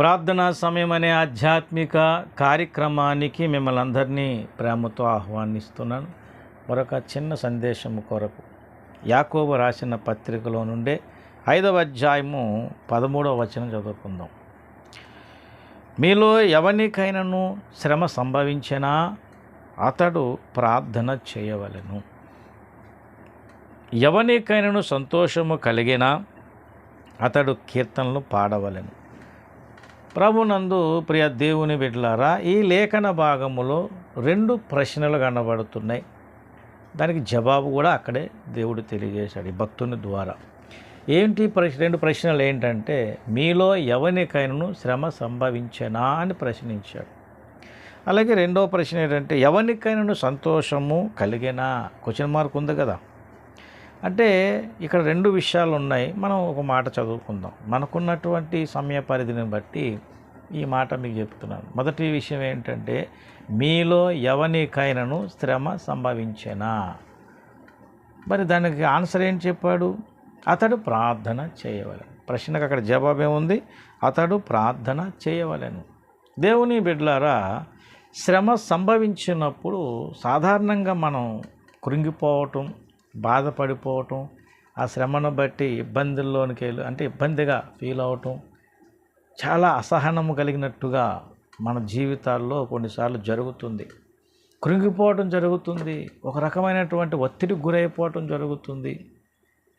ప్రార్థనా సమయం అనే ఆధ్యాత్మిక కార్యక్రమానికి మిమ్మల్ని అందరినీ ప్రేమతో ఆహ్వానిస్తున్నాను. మరొక చిన్న సందేశం కొరకు యాకోబు రాసిన పత్రికలో నుండే ఐదవ అధ్యాయము పదమూడవ వచనం చదువుకుందాం. మీలో ఎవరికైనాను శ్రమ సంభవించినా అతడు ప్రార్థన చేయవలెను. ఎవరికైనాను సంతోషము కలిగినా అతడు కీర్తనలు పాడవలెను. ప్రభునందు ప్రియ దేవుని బిడ్డలారా ఈ లేఖన భాగములో రెండు ప్రశ్నలు కనబడుతున్నాయి. దానికి జవాబు కూడా అక్కడే దేవుడు తెలియజేశాడు ఈ భక్తుని ద్వారా. ఏంటి ప్రశ్న రెండు ప్రశ్నలు ఏంటంటే మీలో ఎవరికైనాను శ్రమ సంభవించేనా అని ప్రశ్నించాడు. అలాగే రెండో ప్రశ్న ఏంటంటే ఎవరికైనాను సంతోషము కలిగేనా? క్వశ్చన్ మార్క్ ఉంది కదా. అంటే ఇక్కడ రెండు విషయాలు ఉన్నాయి. మనం ఒక మాట చదువుకుందాం. మనకున్నటువంటి సమయ పరిధిని బట్టి ఈ మాట మీకు చెప్తున్నాను. మొదటి విషయం ఏంటంటే మీలో ఎవరికైనాను శ్రమ సంభవించేనా? మరి దానికి ఆన్సర్ ఏం చెప్పాడు? అతడు ప్రార్థన చేయవలెను. ప్రశ్నకు అక్కడ జవాబు ఏముంది? అతడు ప్రార్థన చేయవలెను. దేవుని బిడ్డలారా శ్రమ సంభవించినప్పుడు సాధారణంగా మనం కృంగిపోవటం బాధపడిపోవటం ఆ శ్రమను బట్టి ఇబ్బందుల్లోనికి వెళ్ళి అంటే ఇబ్బందిగా ఫీల్ అవటం చాలా అసహనము కలిగినట్టుగా మన జీవితాల్లో కొన్నిసార్లు జరుగుతుంది. కృంగిపోవటం జరుగుతుంది. ఒక రకమైనటువంటి ఒత్తిడికి గురైపోవటం జరుగుతుంది.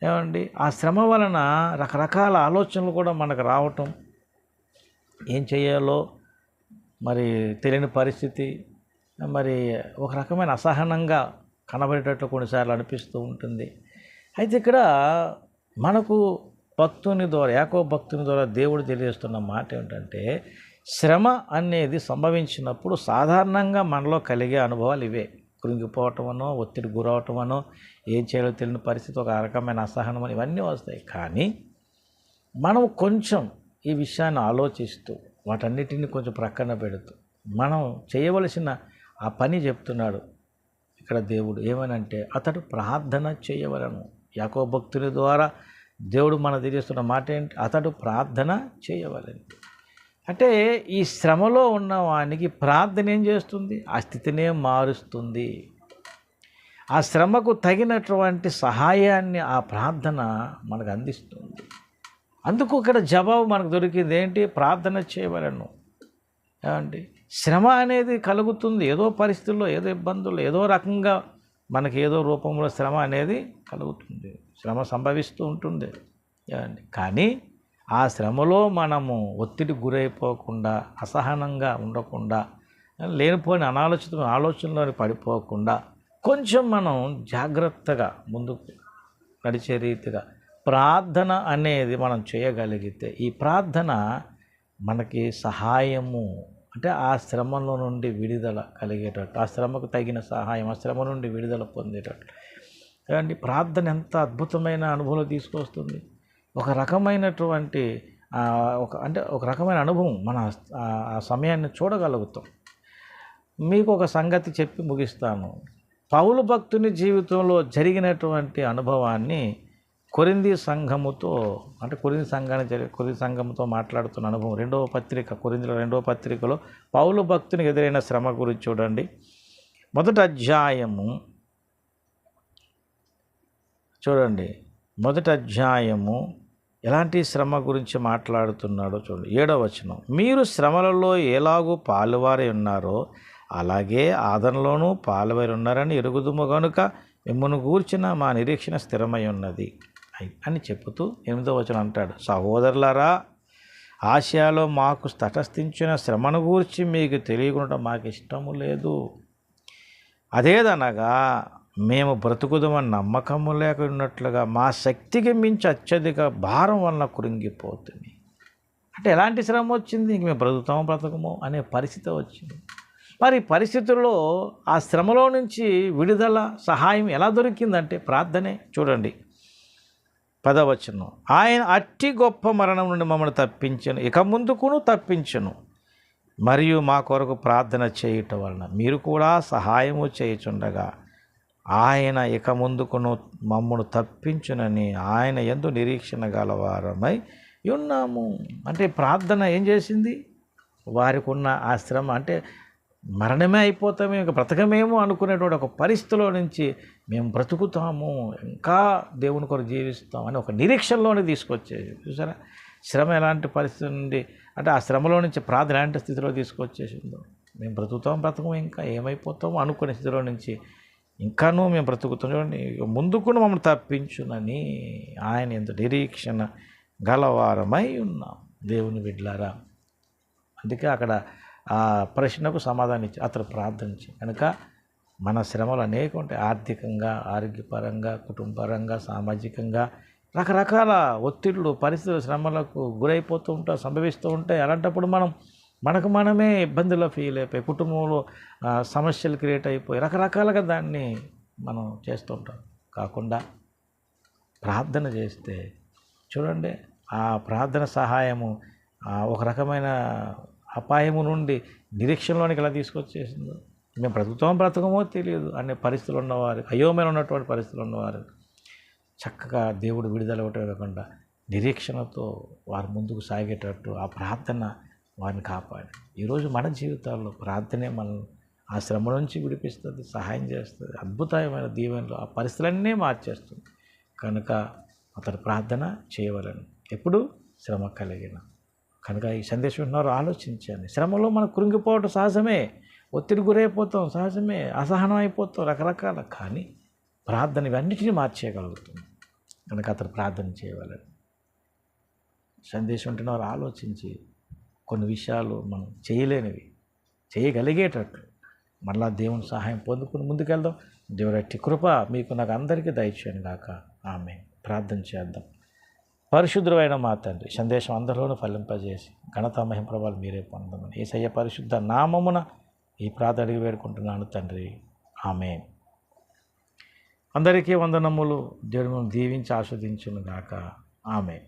ఏమండి? ఆ శ్రమ వలన రకరకాల ఆలోచనలు కూడా మనకు రావటం. ఏం చేయాలో మరి తెలియని పరిస్థితి మరి ఒక రకమైన అసహనంగా కనబడేటట్లు కొన్నిసార్లు అనిపిస్తూ ఉంటుంది. అయితే ఇక్కడ మనకు భక్తుని ద్వారా ఏకో భక్తుని ద్వారా దేవుడు తెలియజేస్తున్న మాట ఏంటంటే శ్రమ అనేది సంభవించినప్పుడు సాధారణంగా మనలో కలిగే అనుభవాలు ఇవే. కృంగిపోవటమనో ఒత్తిడి గురవటమనో ఏం చేయాలో తెలియని పరిస్థితి ఒక రకమైన అసహనం అని ఇవన్నీ వస్తాయి. కానీ మనం కొంచెం ఈ విషయాన్ని ఆలోచిస్తూ వాటన్నిటిని కొంచెం ప్రక్కన పెడుతూ మనం చేయవలసిన ఆ పని చెప్తున్నాడు. ఇక్కడ దేవుడు ఏమనంటే అతడు ప్రార్థన చేయవలను. యాకో భక్తుని ద్వారా దేవుడు మన తెలియస్తున్న మాట ఏంటి? అతడు ప్రార్థన చేయవలని అంటే ఈ శ్రమలో ఉన్న వానికి ప్రార్థన ఏం చేస్తుంది? ఆ స్థితినే మారుస్తుంది. ఆ శ్రమకు తగినటువంటి సహాయాన్ని ఆ ప్రార్థన మనకు అందిస్తుంది. అందుకు ఇక్కడ జవాబు మనకు దొరికింది ఏంటి? ప్రార్థన చేయవలను. ఏమండి? శ్రమ అనేది కలుగుతుంది. ఏదో పరిస్థితుల్లో ఏదో ఇబ్బందుల్లో ఏదో రకంగా మనకి ఏదో రూపంలో శ్రమ అనేది కలుగుతుంది. శ్రమ సంభవిస్తూ ఉంటుంది. కానీ ఆ శ్రమలో మనము ఒత్తిడి గురైపోకుండా అసహనంగా ఉండకుండా లేనిపోయిన అనాలోచిత ఆలోచనలోని పడిపోకుండా కొంచెం మనం జాగ్రత్తగా ముందుకు నడిచే రీతిగా ప్రార్థన అనేది మనం చేయగలిగితే ఈ ప్రార్థన మనకి సహాయము అంటే ఆ శ్రమలో నుండి విడుదల కలిగేటట్టు ఆ శ్రమకు తగిన సహాయం ఆ శ్రమ నుండి విడుదల పొందేటట్టు. కాబట్టి ప్రార్థన ఎంత అద్భుతమైన అనుభవం తీసుకొస్తుంది. ఒక రకమైనటువంటి ఒక అంటే ఒక రకమైన అనుభవం మన ఆ ఆ సమయాన్ని చూడగలుగుతాం. మీకు ఒక సంగతి చెప్పి ముగిస్తాను. పౌలు భక్తుని జీవితంలో జరిగినటువంటి అనుభవాన్ని కొరింది సంఘముతో అంటే కొరింది సంఘాన్ని కొరింది సంఘముతో మాట్లాడుతున్న అనుభవం. రెండవ పత్రిక కొరిందిలో రెండవ పత్రికలో పౌలు భక్తునికి ఎదురైన శ్రమ గురించి చూడండి. మొదటి అధ్యాయము చూడండి. మొదటి అధ్యాయము ఎలాంటి శ్రమ గురించి మాట్లాడుతున్నాడో చూడండి. ఏడవ వచనం. మీరు శ్రమలలో ఎలాగూ పాలువారి ఉన్నారో అలాగే ఆదరణలోనూ పాలువారి ఉన్నారని ఎరుగుదుము కనుక మిమ్మల్ని గూర్చిన మా నిరీక్షణ స్థిరమై ఉన్నది. ఉన్నాయి అని చెబుతూ ఎనిమిదో వచనం అంటాడు. సహోదరులారా ఆసియాలో మాకు తటస్థించిన శ్రమను గూర్చి మీకు తెలియకుండా మాకు ఇష్టము లేదు. అదేదనగా మేము బ్రతుకుదమని నమ్మకము లేక ఉన్నట్లుగా మా శక్తికి మించి అత్యధిక భారం వలన కృంగిపోతుంది అంటే ఎలాంటి శ్రమ వచ్చింది? ఇంక మేము బ్రతుకుతామో బ్రతకమో అనే పరిస్థితి వచ్చింది. మరి పరిస్థితుల్లో ఆ శ్రమలో నుంచి విడుదల సహాయం ఎలా దొరికిందంటే ప్రార్థనే. చూడండి. పదవచనం. ఆయన అట్టి గొప్ప మరణం నుండి మమ్మల్ని తప్పించను. ఇక ముందుకును తప్పించను. మరియు మా కొరకు ప్రార్థన చేయుట వలన మీరు కూడా సహాయము చేయుచుండగా ఆయన ఇక ముందుకును మమ్మను తప్పించునని ఆయన ఎందు నిరీక్షణ గలవారమై ఉన్నాము. అంటే ప్రార్థన ఏం చేసింది? వారికి ఉన్న ఆ శ్రమ అంటే మరణమే అయిపోతామే ఇంకా బ్రతకమేమో అనుకునేటువంటి ఒక పరిస్థితిలో నుంచి మేము బ్రతుకుతాము ఇంకా దేవుని కొరకు జీవిస్తాం అని ఒక నిరీక్షణలోనే తీసుకొచ్చేది. చూసారా? శ్రమ ఎలాంటి పరిస్థితి నుండి అంటే ఆ శ్రమలో నుంచి ప్రార్థన ఎలాంటి స్థితిలో తీసుకొచ్చేసిందో. మేము బ్రతుకుతాం బ్రతకము ఇంకా ఏమైపోతామో అనుకునే స్థితిలో నుంచి ఇంకానూ మేము బ్రతుకుతాం చూడండి ముందుకు మమ్మల్ని తప్పించునని ఆయన ఎంత నిరీక్షణ గలవారమై ఉన్నాం. దేవుని బిడ్డలారా అందుకే అక్కడ ఆ ప్రశ్నకు సమాధానం ఇచ్చి అతను ప్రార్థించి. కనుక మన శ్రమలు అనేక ఉంటాయి. ఆర్థికంగా ఆరోగ్యపరంగా కుటుంబపరంగా సామాజికంగా రకరకాల ఒత్తిళ్ళు పరిస్థితులు శ్రమలకు గురైపోతూ ఉంటాయి సంభవిస్తూ ఉంటాయి. అలాంటప్పుడు మనం మనకు మనమే ఇబ్బందుల్లో ఫీల్ అయిపోయి కుటుంబంలో సమస్యలు క్రియేట్ అయిపోయి రకరకాలుగా దాన్ని మనం చేస్తూ ఉంటాం. కాకుండా ప్రార్థన చేస్తే చూడండి ఆ ప్రార్థన సహాయము ఒక రకమైన అపాయము నుండి నిరీక్షణలోనికి ఎలా తీసుకొచ్చేసిందో. మేము బ్రతుకుతాం బ్రతకమో తెలియదు. అనే పరిస్థితులు ఉన్నవారు అయోమైన ఉన్నటువంటి పరిస్థితులు ఉన్నవారు చక్కగా దేవుడు విడుదల ఇవ్వటమే కాకుండా నిరీక్షణతో వారు ముందుకు సాగేటట్టు ఆ ప్రార్థన వారిని కాపాడి. ఈరోజు మన జీవితాల్లో ప్రార్థనే మనల్ని ఆ శ్రమ నుంచి విడిపిస్తుంది సహాయం చేస్తుంది అద్భుతమైన దీవెనలు ఆ పరిస్థితులన్నీ మార్చేస్తుంది. కనుక అతడు ప్రార్థన చేయవలను. ఎప్పుడు శ్రమ కలిగిన కనుక ఈ సందేశం విన్నారు ఆలోచించండి. శ్రమలో మనం కృంగిపోవటం సహజమే. ఒత్తిడి గురైపోతాం సహజమే. అసహనం అయిపోతాం రకరకాల. కానీ ప్రార్థన ఇవన్నిటిని మార్చేయగలుగుతుంది కనుక అతను ప్రార్థన చేయగలరు సందేశం ఉంటున్నవారు ఆలోచించి కొన్ని విషయాలు మనం చేయలేనివి చేయగలిగేటట్లు మళ్ళా దేవుని సహాయం పొందుకుని ముందుకెళ్దాం. దేవుడి కృప మీకు నాకు అందరికీ దయచేయను గాక ఆమె ప్రార్థన చేద్దాం. పరిశుద్ధమైన మా తండ్రి సందేశం అందరిలోనూ ఫలింపజేసి ఘనత మహింప్రభాలు మీరే పొందమని ఏసయ్య పరిశుద్ధ నామమున ఈ ప్రాత అడిగి వేడుకుంటున్నాను తండ్రి. ఆమె అందరికీ వందనములు. దేవుని దీవించి ఆస్వాదించును గాక ఆమె